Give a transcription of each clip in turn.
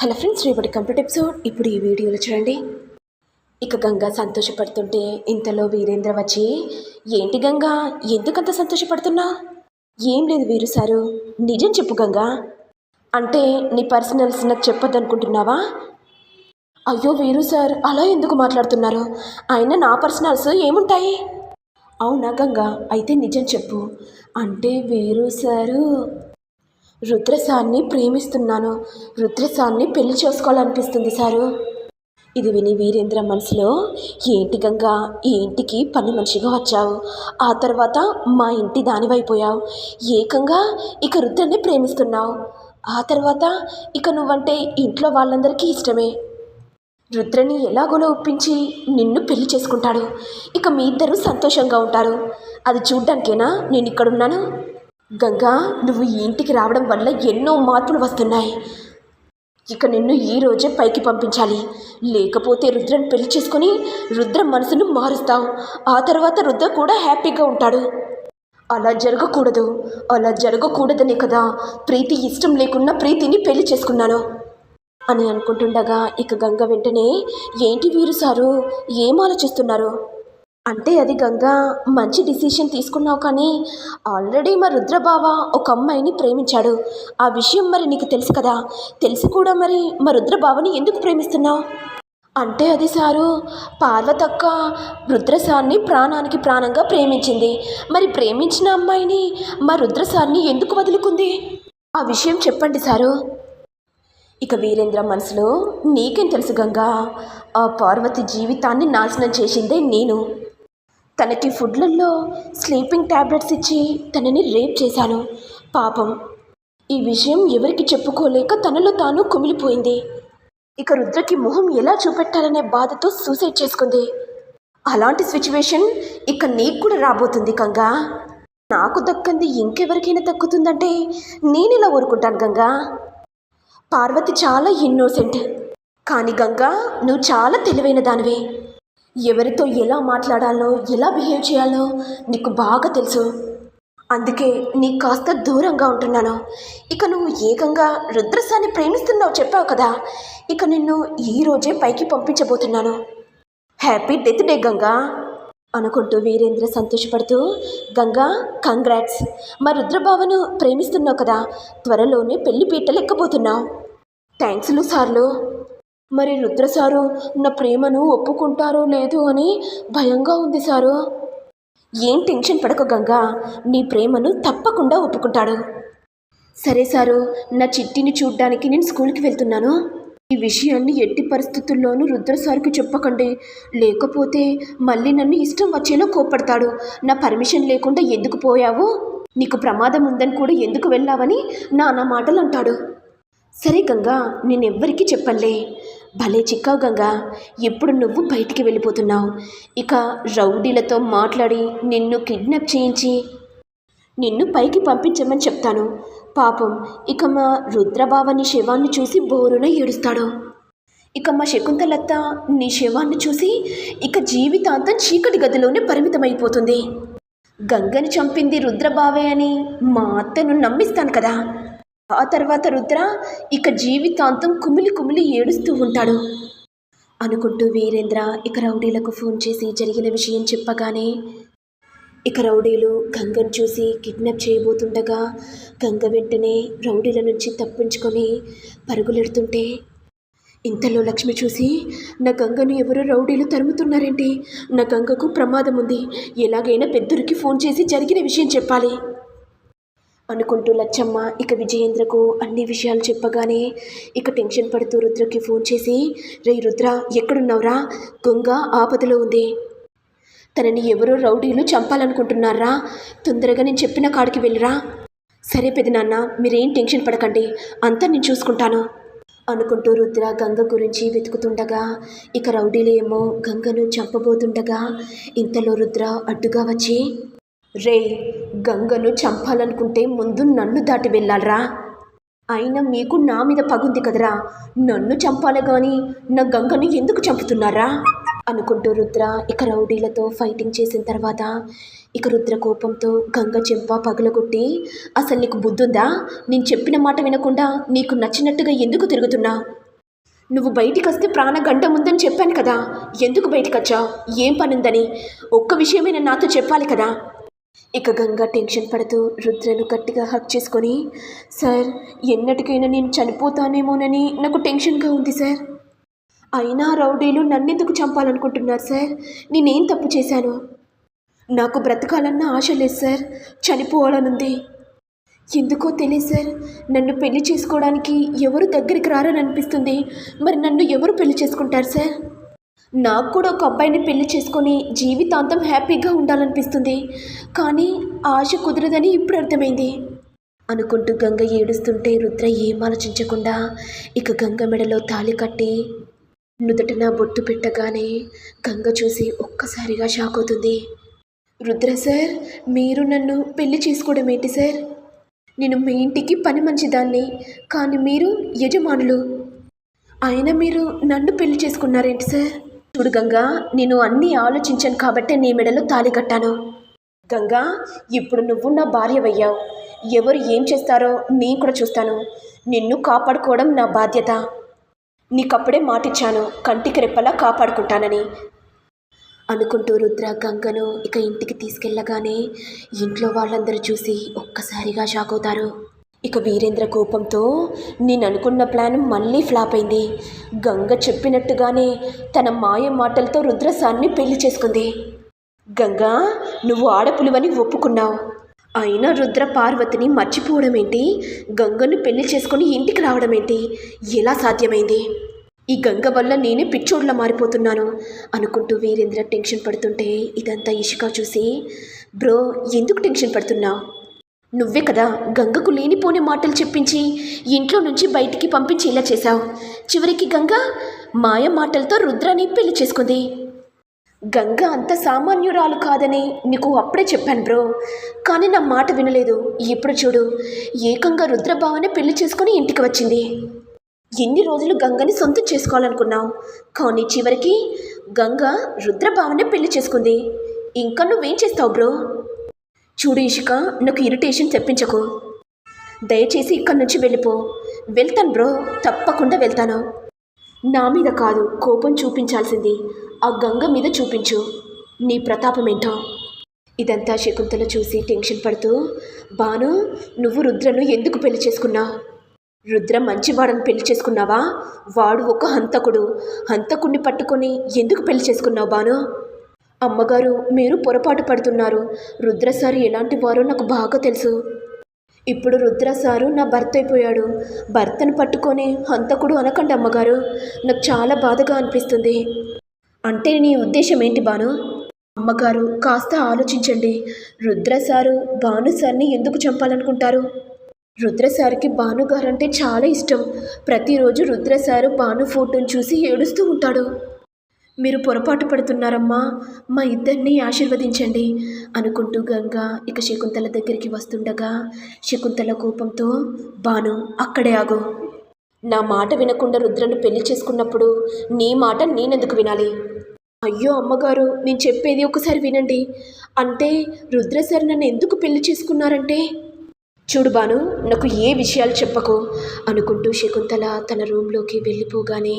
Hello friends రేపటి complete episode. ఇప్పుడు ఈ వీడియోలో చూడండి. ఇక గంగా సంతోషపడుతుంటే ఇంతలో వీరేంద్ర వచ్చి ఏంటి గంగా ఎందుకంత సంతోషపడుతున్నా? ఏం లేదు వీరు సారు. నిజం చెప్పు గంగా. అంటే నీ పర్సనల్స్ నాకు చెప్పొద్దనుకుంటున్నావా? అయ్యో వీరు సార్ అలా ఎందుకు మాట్లాడుతున్నారు? ఆయన నా పర్సనల్స్ ఏముంటాయి? అవునా గంగా అయితే నిజం చెప్పు. అంటే వీరు సారు రుద్రసాన్ని ప్రేమిస్తున్నాను. రుద్రసాన్ని పెళ్ళి చేసుకోవాలనిపిస్తుంది సారు. ఇది విని వీరేంద్ర మనసులో ఏంటి గంగా ఈ ఇంటికి పని మనిషిగా వచ్చావు. ఆ తర్వాత మా ఇంటి దానివైపోయావు. ఏకంగా ఇక రుద్రని ప్రేమిస్తున్నావు. ఆ తర్వాత ఇక నువ్వంటే ఇంట్లో వాళ్ళందరికీ ఇష్టమే. రుద్రని ఎలాగోలో ఒప్పించి నిన్ను పెళ్ళి చేసుకుంటాడు. ఇక మీ ఇద్దరు సంతోషంగా ఉంటారు. అది చూడ్డానికేనా? నేను ఇక్కడున్నాను. గంగా నువ్వు ఈ ఇంటికి రావడం వల్ల ఎన్నో మార్పులు వస్తున్నాయి. ఇక నిన్ను ఈ రోజే పైకి పంపించాలి. లేకపోతే రుద్రని పెళ్ళి చేసుకొని రుద్ర మనసును మారుస్తావు. ఆ తర్వాత రుద్ర కూడా హ్యాపీగా ఉంటాడు. అలా జరగకూడదు. అలా జరగకూడదనే కదా. ప్రీతి ఇష్టం లేకున్నా ప్రీతిని పెళ్ళి చేసుకున్నాను అని అనుకుంటుండగా ఇక గంగ వెంటనే ఏంటి వీరు సారు? ఏం ఆలోచిస్తున్నారు? అంటే అది గంగా మంచి డిసిషన్ తీసుకున్నావు కానీ ఆల్రెడీ మా రుద్రబావ ఒక అమ్మాయిని ప్రేమించాడు. ఆ విషయం మరి నీకు తెలుసు కదా? తెలిసి కూడా మరి మా రుద్రబావని ఎందుకు ప్రేమిస్తున్నావు? అంటే అది సారు పార్వతక్క రుద్రసాన్ని ప్రాణానికి ప్రాణంగా ప్రేమించింది. మరి ప్రేమించిన అమ్మాయిని మా రుద్రసాన్ని ఎందుకు వదులుకుంది? ఆ విషయం చెప్పండి సారు. ఇక వీరేంద్ర మనసులో నీకేం తెలుసు గంగా? ఆ పార్వతి జీవితాన్ని నాశనం చేసిందే నేను. తనకి ఫుడ్లలో స్లీపింగ్ ట్యాబ్లెట్స్ ఇచ్చి తనని రేప్ చేశాను. పాపం. ఈ విషయం ఎవరికి చెప్పుకోలేక తనలో తాను కుమిలిపోయింది. ఇక రుద్రకి మొహం ఎలా చూపెట్టాలనే బాధతో సూసైడ్ చేసుకుంది. అలాంటి సిచ్యువేషన్ ఇక నీకు కూడా రాబోతుంది గంగా నాకు దక్కంది ఇంకెవరికైనా దక్కుతుందంటే నేను ఇలా ఊరుకుంటాను గంగా. పార్వతి చాలా ఇన్నోసెంట్ కానీ గంగా నువ్వు చాలా తెలివైన దానివే. ఎవరితో ఎలా మాట్లాడాలో ఎలా బిహేవ్ చేయాలో నీకు బాగా తెలుసు. అందుకే నీకు కాస్త దూరంగా ఉంటున్నాను. ఇక నువ్వు ఏకంగా రుద్రసాన్ని ప్రేమిస్తున్నావు చెప్పావు కదా. ఇక నిన్ను ఈ రోజే పైకి పంపించబోతున్నాను. Happy death day Ganga! అనుకుంటూ వీరేంద్ర సంతోషపడుతూ గంగా కంగ్రాట్స్! మా రుద్రబావను ప్రేమిస్తున్నావు కదా. త్వరలోనే పెళ్ళి పీటలు ఎక్కబోతున్నావు థ్యాంక్స్లు సార్లు! మరి రుద్ర సారు నా ప్రేమను ఒప్పుకుంటారో లేదో అని భయంగా ఉంది సారు. ఏం టెన్షన్ పడకు గంగా నీ ప్రేమను తప్పకుండా ఒప్పుకుంటాడు. సరే సారు నా చిట్టిని చూడ్డానికి నేను స్కూల్కి వెళ్తున్నాను. ఈ విషయాన్ని ఎట్టి పరిస్థితుల్లోనూ రుద్ర సార్కి చెప్పకండి. లేకపోతే మళ్ళీ నన్ను ఇష్టం వచ్చేలా కోప్పడతాడు. నా పర్మిషన్ లేకుండా ఎందుకు పోయావు? నీకు ప్రమాదం ఉందని కూడా ఎందుకు వెళ్ళావని నానా మాటలు అంటాడు. సరే గంగా నేనెవ్వరికీ చెప్పనులే. భలే చిక్కావు గంగా. ఎప్పుడు నువ్వు బయటికి వెళ్ళిపోతున్నావు? ఇక రౌడీలతో మాట్లాడి నిన్ను కిడ్నాప్ చేయించి నిన్ను పైకి పంపించమని చెప్తాను. పాపం ఇక మా రుద్రబావ నీ శవాన్ని చూసి బోరున ఏడుస్తాడు. ఇక మా శకుంతలత్త నీ శవాన్ని చూసి ఇక జీవితాంతం చీకటి గదిలోనే పరిమితమైపోతుంది. గంగని చంపింది రుద్రబావే అని మా అత్తను నమ్మిస్తాను కదా. ఆ తర్వాత రుద్ర ఇక జీవితాంతం కుమిలి కుమిలి ఏడుస్తూ ఉంటాడు. అనుకుంటూ వీరేంద్ర ఇక రౌడీలకు ఫోన్ చేసి జరిగిన విషయం చెప్పగానే ఇక రౌడీలు గంగను చూసి కిడ్నాప్ చేయబోతుండగా గంగ వెంటనే రౌడీల నుంచి తప్పించుకొని పరుగులెడుతుంటే ఇంతలో లక్ష్మి చూసి నా గంగను ఎవరో రౌడీలు తరుముతున్నారేంటి? నా గంగకు ప్రమాదం ఉంది ఎలాగైనా పెద్దరికి ఫోన్ చేసి జరిగిన విషయం చెప్పాలి. అనుకుంటూ లచ్చమ్మ ఇక విజయేంద్రకు అన్ని విషయాలు చెప్పగానే ఇక టెన్షన్ పడుతూ రుద్రకి ఫోన్ చేసి రే రుద్ర ఎక్కడున్నావురా? గొంగ ఆపదలో ఉంది. తనని ఎవరో రౌడీలు చంపాలనుకుంటున్నారా? తొందరగా నేను చెప్పిన కాడికి వెళ్ళిరా? సరే పెదనాన్న మీరేం టెన్షన్ పడకండి. అంతా నేను చూసుకుంటాను. అనుకుంటూ రుద్ర గంగ గురించి వెతుకుతుండగా ఇక రౌడీలేమో గంగను చంపబోతుండగా ఇంతలో రుద్ర అడ్డుగా వచ్చి రే గంగను చంపాలనుకుంటే ముందు నన్ను దాటి వెళ్ళాలరా. అయినా మీకు నా మీద పగుంది కదరా. నన్ను చంపాలి కానీ నా గంగను ఎందుకు చంపుతున్నారా? అనుకుంటూ రుద్ర ఇక రౌడీలతో ఫైటింగ్ చేసిన తర్వాత ఇక రుద్ర కోపంతో గంగ చెంప పగలగొట్టి అసలు నీకు బుద్ధుందా? నేను చెప్పిన మాట వినకుండా నీకు నచ్చినట్టుగా ఎందుకు తిరుగుతున్నా? నువ్వు బయటికి వస్తే ప్రాణ గంట ఉందని చెప్పాను కదా. ఎందుకు బయటికి వచ్చావు ఏం పనుందని? ఒక్క విషయమైనా నాతో చెప్పాలి కదా. ఇక గంగా టెన్షన్ పడుతూ రుద్రను గట్టిగా హక్ చేసుకొని సార్ ఎన్నటికైనా నేను చనిపోతానేమోనని నాకు టెన్షన్గా ఉంది సార్. అయినా రౌడీలు నన్నెందుకు చంపాలనుకుంటున్నారు సార్? నేనేం తప్పు చేశాను? నాకు బ్రతకాలన్న ఆశ లేదు సార్. చనిపోవాలనుంది. ఎందుకో తెలియదు సార్. నన్ను పెళ్ళి చేసుకోవడానికి ఎవరు దగ్గరికి రారని అనిపిస్తుంది. మరి నన్ను ఎవరు పెళ్ళి చేసుకుంటారు సార్? నాకు కూడా ఒక అబ్బాయిని పెళ్ళి చేసుకొని జీవితాంతం హ్యాపీగా ఉండాలనిపిస్తుంది. కానీ ఆశ కుదరదని ఇప్పుడు అర్థమైంది. అనుకుంటూ గంగ ఏడుస్తుంటే రుద్ర ఏం ఆలోచించకుండా ఇక గంగ మెడలో తాళి కట్టి నుదుటన బొట్టు పెట్టగానే గంగ చూసి ఒక్కసారిగా షాక్ అవుతుంది. రుద్ర సార్ మీరు నన్ను పెళ్ళి చేసుకోవడం ఏంటి సార్? నేను మీ ఇంటికి పని మంచిదాన్ని కానీ మీరు యజమానులు. అయినా మీరు నన్ను పెళ్ళి చేసుకున్నారేంటి సార్? చూడు గంగా నేను అన్నీ ఆలోచించాను కాబట్టే నీ మెడలో తాలి కట్టాను. గంగా ఇప్పుడు నువ్వు నా భార్యవయ్యావు. ఎవరు ఏం చేస్తారో నేను కూడా చూస్తాను. నిన్ను కాపాడుకోవడం నా బాధ్యత. నీకప్పుడే మాటిచ్చాను కంటికి రెప్పలా కాపాడుకుంటానని. అనుకుంటూ రుద్ర గంగను ఇక ఇంటికి తీసుకెళ్ళగానే ఇంట్లో వాళ్ళందరూ చూసి ఒక్కసారిగా షాక్ అవుతారు ఇక వీరేంద్ర కోపంతో నేను అనుకున్న ప్లాన్ మళ్ళీ ఫ్లాప్ అయింది. గంగ చెప్పినట్టుగానే తన మాయ మాటలతో రుద్రసాన్ని పెళ్ళి చేసుకుంది. గంగా నువ్వు ఆడపులివని ఒప్పుకున్నావు. అయినా రుద్ర పార్వతిని మర్చిపోవడం ఏంటి? గంగను పెళ్ళి చేసుకుని ఇంటికి రావడం ఏంటి? ఎలా సాధ్యమైంది? ఈ గంగ వల్ల నేనే పిచ్చోడ్లా మారిపోతున్నాను. అనుకుంటూ వీరేంద్ర టెన్షన్ పడుతుంటే ఇదంతా ఇషిక చూసి బ్రో ఎందుకు టెన్షన్ పడుతున్నావు? నువ్వే కదా గంగకు లేనిపోని మాటలు చెప్పించి ఇంట్లో నుంచి బయటికి పంపించి ఇలా చేశావు. చివరికి గంగ మాయ మాటలతో రుద్రాని పెళ్ళి చేసుకుంది. గంగ అంత సామాన్యురాలు కాదని నీకు అప్పుడే చెప్పాను బ్రో. కానీ నా మాట వినలేదు. ఇప్పుడు చూడు ఏకంగా రుద్రభావనే పెళ్ళి చేసుకుని ఇంటికి వచ్చింది. ఎన్ని రోజులు గంగని సొంతం చేసుకోవాలనుకున్నావు? కానీ చివరికి గంగ రుద్రభావనే పెళ్ళి చేసుకుంది. ఇంకా నువ్వేం చేస్తావు బ్రో? చూడు ఇషిక నాకు ఇరిటేషన్ తెప్పించకు. దయచేసి ఇక్కడి నుంచి వెళ్ళిపో. వెళ్తాను బ్రో తప్పకుండా వెళ్తాను. నా మీద కాదు కోపం చూపించాల్సింది. ఆ గంగ మీద చూపించు. నీ ప్రతాపం ఏంటో. ఇదంతా శకుంతల చూసి టెన్షన్ పడుతూ బాను నువ్వు రుద్రను ఎందుకు పెళ్ళి చేసుకున్నావు రుద్ర మంచివాడని పెళ్ళి చేసుకున్నావా? వాడు ఒక హంతకుడు. హంతకుడిని పట్టుకొని ఎందుకు పెళ్ళి చేసుకున్నావు బాను? అమ్మగారు మీరు పొరపాటు పడుతున్నారు. రుద్ర సార్ ఎలాంటి వారో నాకు బాగా తెలుసు. ఇప్పుడు రుద్ర సారు నా భర్త అయిపోయాడు. భర్తను పట్టుకొని హంతకుడు అనకండి అమ్మగారు. నాకు చాలా బాధగా అనిపిస్తుంది. అంటే నీ ఉద్దేశం ఏంటి బాను? అమ్మగారు కాస్త ఆలోచించండి. రుద్ర సారు భాను సార్ని ఎందుకు చంపాలనుకుంటారు? రుద్ర సార్కి భాను అంటే చాలా ఇష్టం. ప్రతిరోజు రుద్ర సారు భాను ఫోటోను చూసి ఏడుస్తూ ఉంటాడు. మీరు పొరపాటు పడుతున్నారమ్మా మా ఇద్దరిని ఆశీర్వదించండి అనుకుంటూ గంగా ఇక శకుంతల దగ్గరికి వస్తుండగా శకుంతల కోపంతో బాను అక్కడే ఆగు. నా మాట వినకుండా రుద్రను పెళ్ళి చేసుకున్నప్పుడు నీ మాట నేనెందుకు వినాలి? అయ్యో అమ్మగారు నేను చెప్పేది ఒకసారి వినండి. అంటే రుద్ర సార్ నన్ను ఎందుకు పెళ్ళి చేసుకున్నారంటే? చూడు బాను నాకు ఏ విషయాలు చెప్పకు అనుకుంటూ శకుంతల తన రూమ్లోకి వెళ్ళిపోగానే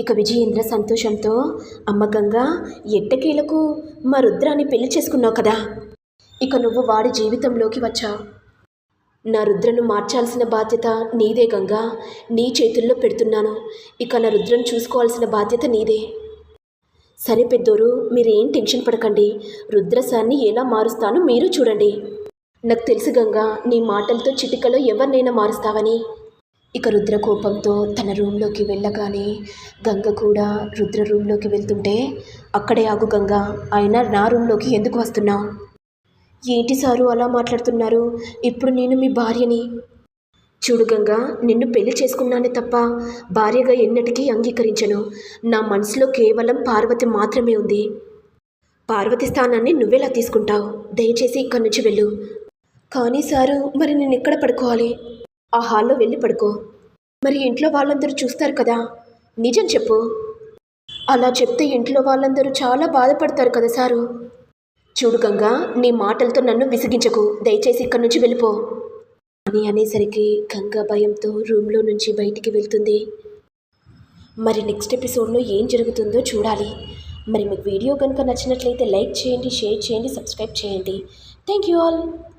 ఇక విజయేంద్ర సంతోషంతో అమ్మ గంగా ఎట్టకేలకు మా రుద్రాన్ని పెళ్ళి చేసుకున్నావు కదా? ఇక నువ్వు వాడి జీవితంలోకి వచ్చావు. నా రుద్రను మార్చాల్సిన బాధ్యత నీదే గంగా. నీ చేతుల్లో పెడుతున్నాను. ఇక నా రుద్రను చూసుకోవాల్సిన బాధ్యత నీదే. సరే పెద్దోరు మీరేం టెన్షన్ పడకండి. రుద్రసాన్ని ఎలా మారుస్తానో మీరు చూడండి. నాకు తెలుసు గంగా నీ మాటలతో చిటికలో ఎవరినైనా మారుస్తావని. ఇక రుద్ర కోపంతో తన రూమ్లోకి వెళ్ళగానే గంగ కూడా రుద్ర రూమ్లోకి వెళ్తుంటే అక్కడే ఆగు గంగ ఆయన నా రూమ్లోకి ఎందుకు వస్తున్నావు? ఏంటి సారు అలా మాట్లాడుతున్నారు? ఇప్పుడు నేను మీ భార్యని. చూడు గంగ నిన్ను పెళ్ళి చేసుకున్నానే తప్ప భార్యగా ఎన్నటికీ అంగీకరించను. నా మనసులో కేవలం పార్వతి మాత్రమే ఉంది. పార్వతి స్థానాన్ని నువ్వెలా తీసుకుంటావు? దయచేసి ఇక్కడి నుంచి వెళ్ళు. కానీ సారు మరి నేను ఎక్కడ పడుకోవాలి? ఆ హాల్లో వెళ్ళి పడుకో. మరి ఇంట్లో వాళ్ళందరూ చూస్తారు కదా? నిజం చెప్పు. అలా చెప్తే ఇంట్లో వాళ్ళందరూ చాలా బాధపడతారు కదా సారు? చూడు గంగా నీ మాటలతో నన్ను విసిగించకు. దయచేసి ఇక్కడి నుంచి వెళ్ళిపో. అని అనేసరికి గంగ భయంతో రూమ్లో నుంచి బయటికి వెళ్తుంది. మరి నెక్స్ట్ ఎపిసోడ్లో ఏం జరుగుతుందో చూడాలి. మరి మీకు వీడియో కనుక నచ్చినట్లయితే లైక్ చేయండి షేర్ చేయండి సబ్స్క్రైబ్ చేయండి. Thank you all.